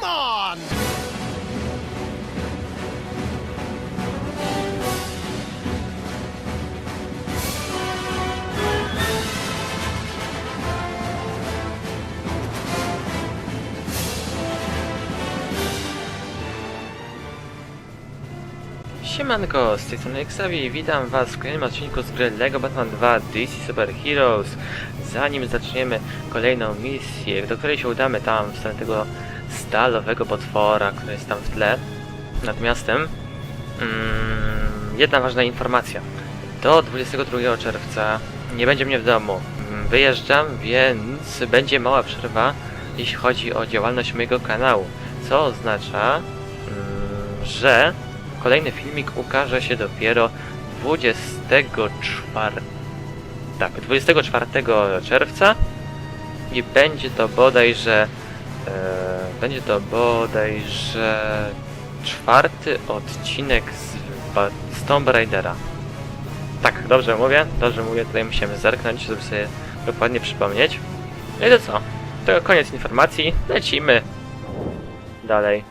Come on! Siemanko, z tej strony Xavi witam was w kolejnym odcinku z gry LEGO Batman 2 DC Super Heroes. Zanim zaczniemy kolejną misję, do której się udamy tam w stronę tego stalowego potwora, który jest tam w tle, nad miastem, mm, jedna ważna informacja. Do 22 czerwca nie będzie mnie w domu. Mm, Wyjeżdżam, więc będzie mała przerwa, jeśli chodzi o działalność mojego kanału, co oznacza, mm, że Kolejny filmik ukaże się dopiero 24. Tak, 24 czerwca i będzie to bodajże e, będzie to bodajże czwarty odcinek z, z Tomb Raidera. Tak, dobrze mówię, dobrze mówię, tutaj musimy zerknąć, żeby sobie dokładnie przypomnieć. No i to co? To koniec informacji, lecimy dalej.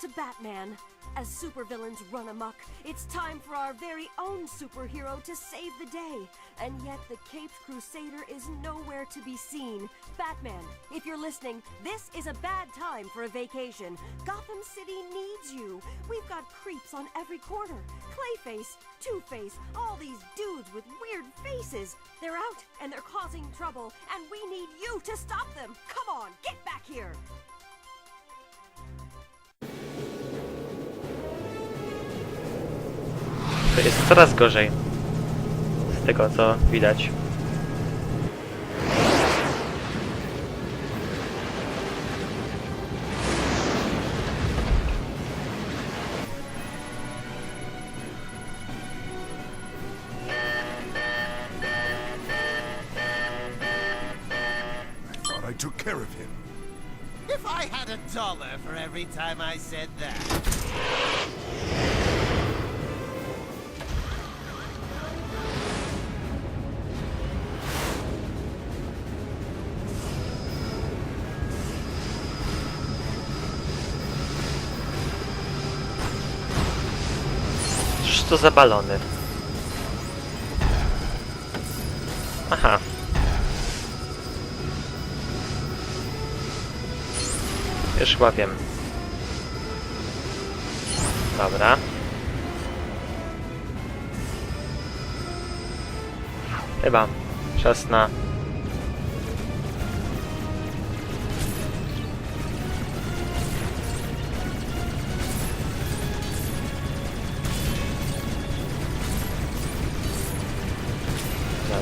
To Batman. As supervillains run amok, it's time for our very own superhero to save the day. And yet the Caped Crusader is nowhere to be seen. Batman, if you're listening, this is a bad time for a vacation. Gotham City needs you. We've got creeps on every corner. Clayface, Two-Face, all these dudes with weird faces. They're out and they're causing trouble, and we need you to stop them. Come on, get back here. To jest coraz gorzej. Z tego co widać. Thought I took care of him. If I had a dollar for every time I said that. To za balony? Aha. Już chyba wiem. Dobra. Chyba czas na...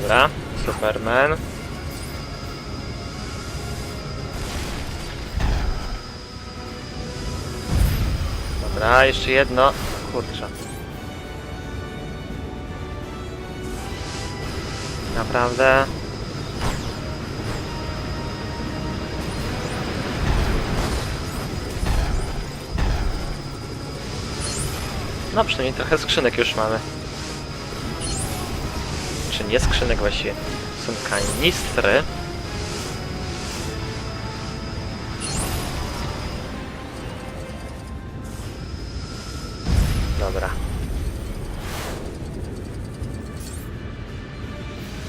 Dobra, Superman. Dobra, jeszcze jedno. Kurczę. Naprawdę. No przynajmniej trochę skrzynek już mamy. Nie skrzynek właściwie? Są kanistry. Dobra.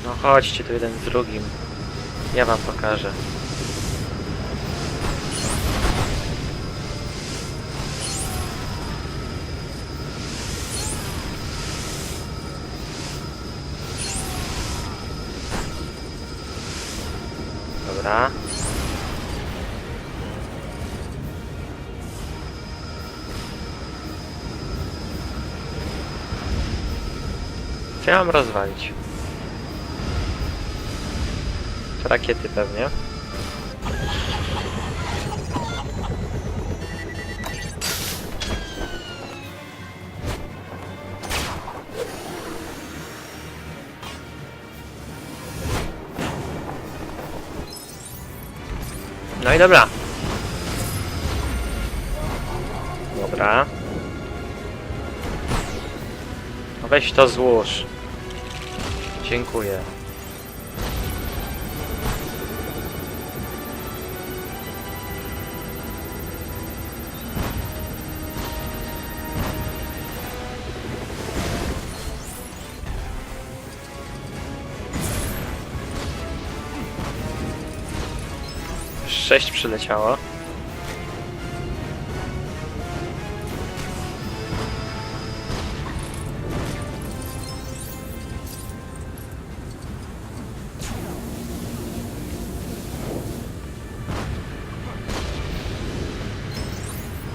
No chodźcie tu jeden z drugim. Ja wam pokażę. Dobra. Rozwalić? Rakiety pewnie. I dobra. Dobra. Weź to złóż. Dziękuję. Sześć przyleciało.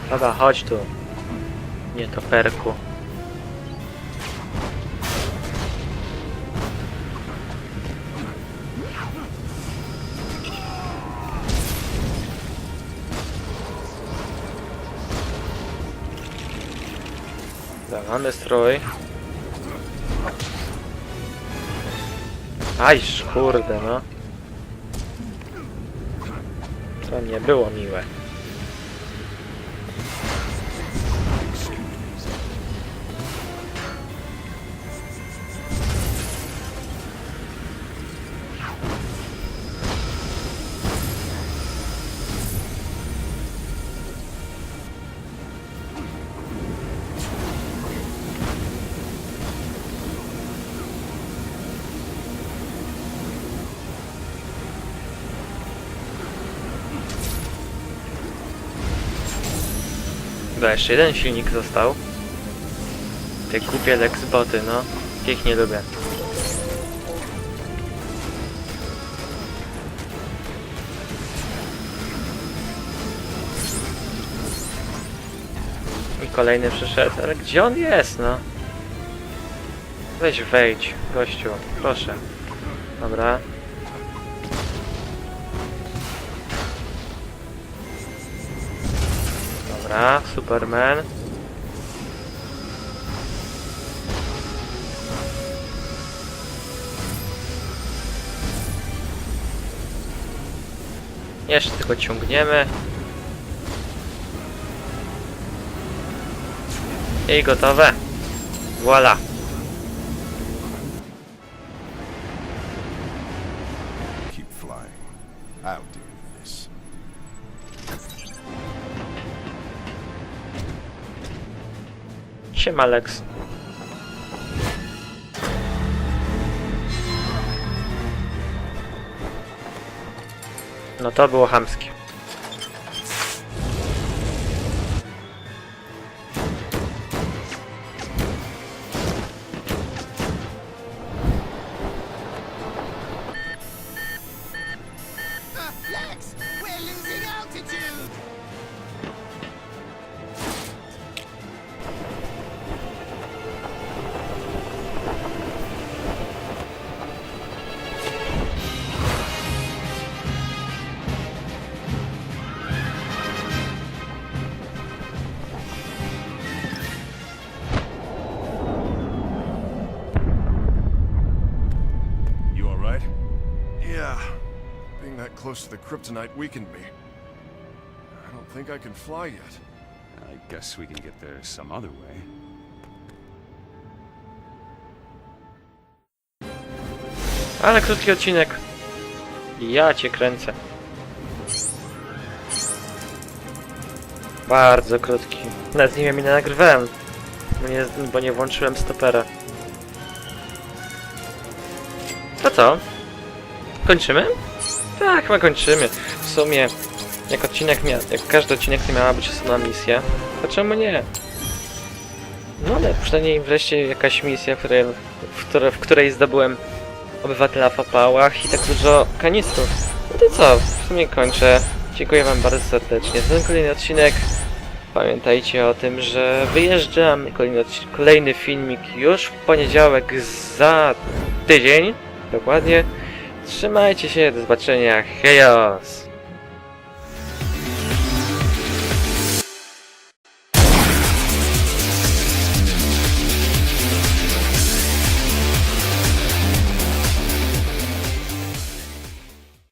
Dobra, chodź tu. Nie to perku. Mamy strój. Ajż, kurde, no. To nie było miłe. Dobra, jeszcze jeden silnik został. Te głupie Lexboty, no. Ich nie lubię. I kolejny przyszedł, ale gdzie on jest, no? Weź wejdź, gościu, proszę. Dobra. Dobra, Superman. Jeszcze tylko ciągniemy. I gotowe. Voila. Siema, Lex. No to było chamskie. Close to the kryptonite weakened me. I don't think I can fly yet. I guess we can get there some other way. Ale krótki odcinek. Ja cię kręcę. Bardzo krótki. Nawet nie wiem ile nagrywałem. Bo nie, bo nie włączyłem stopera. To co? Kończymy? Tak, chyba kończymy. W sumie, jak odcinek miał, jak każdy odcinek nie miała być osobna misja, to czemu nie? No ale przynajmniej wreszcie jakaś misja, w której, w, której, w której zdobyłem obywatela w opałach i tak dużo kanistrów. No to co, w sumie kończę. Dziękuję wam bardzo serdecznie za ten kolejny odcinek. Pamiętajcie o tym, że wyjeżdżam. Kolejny, kolejny filmik już w poniedziałek za tydzień. Dokładnie. Trzymajcie się, do zobaczenia. Hejos!